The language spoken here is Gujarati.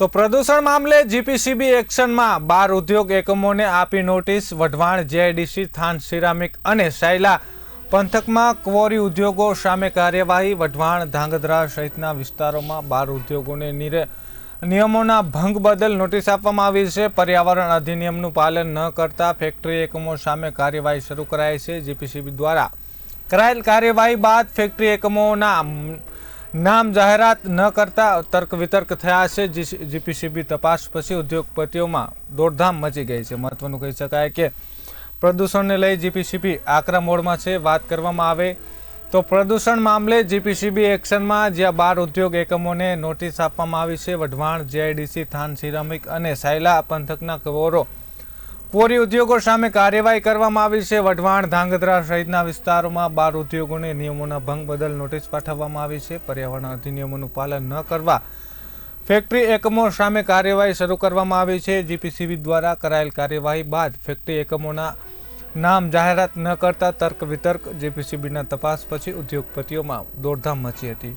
તો પ્રદૂષણ મામલે જીપીસીબી એક્શનમાં બાર ઉદ્યોગ એકમોને આપી notice, Wadhwan, GIDC, Than ceramic અને સાયલા પંથકમાં ક્વોરી ઉદ્યોગો સામે કાર્યવાહી, વઢવાણ, ધાંગધ્રા સહિતના વિસ્તારોમાં બાર ઉદ્યોગોને નિયમોના ભંગ બદલ નોટિસ આપવામાં આવી છે. પર્યાવરણ અધિનિયમનું પાલન ન કરતા ફેક્ટરી એકમો સામે કાર્યવાહી શરૂ કરાઈ છે. જીપીસીબી દ્વારા કરાયેલ કાર્યવાહી બાદ ફેક્ટરી એકમોના નામ જાહેરાત ન કરતા તર્ક વિતર્ક થયા છે. જીપીસીબી તપાસ પછી ઉદ્યોગપતિઓમાં દોડધામ મચી ગઈ છે. મહત્વનું કહી શકાય કે પ્રદૂષણને લઈ જીપીસીબી આકરા મોડમાં છે. વાત કરવામાં આવે તો પ્રદૂષણ મામલે જીપીસીબી એક્શનમાં જ્યાં બાર ઉદ્યોગ એકમોને નોટિસ આપવામાં આવી છે. વઢવાણ, જેઆઈડીસી, થાન સિરામિક અને સાયલા પંથકના કવોરો કોરી ઉદ્યોગો સામે કાર્યવાહી કરવામાં આવી છે. વઢવાણ, ધાંગધ્રા સહિતના વિસ્તારોમાં બાર ઉદ્યોગોને નિયમોના ભંગ બદલ નોટિસ પાઠવવામાં આવી છે. પર્યાવરણ અધિનિયમોનું પાલન ન કરવા ફેક્ટરી એકમો સામે કાર્યવાહી શરૂ કરવામાં આવી છે. જીપીસીબી દ્વારા કરાયેલ કાર્યવાહી બાદ ફેક્ટરી એકમોના નામ જાહેરાત ન કરતા તર્ક વિતર્ક જીપીસીબીના તપાસ પછી ઉદ્યોગપતિઓમાં દોડધામ મચી હતી.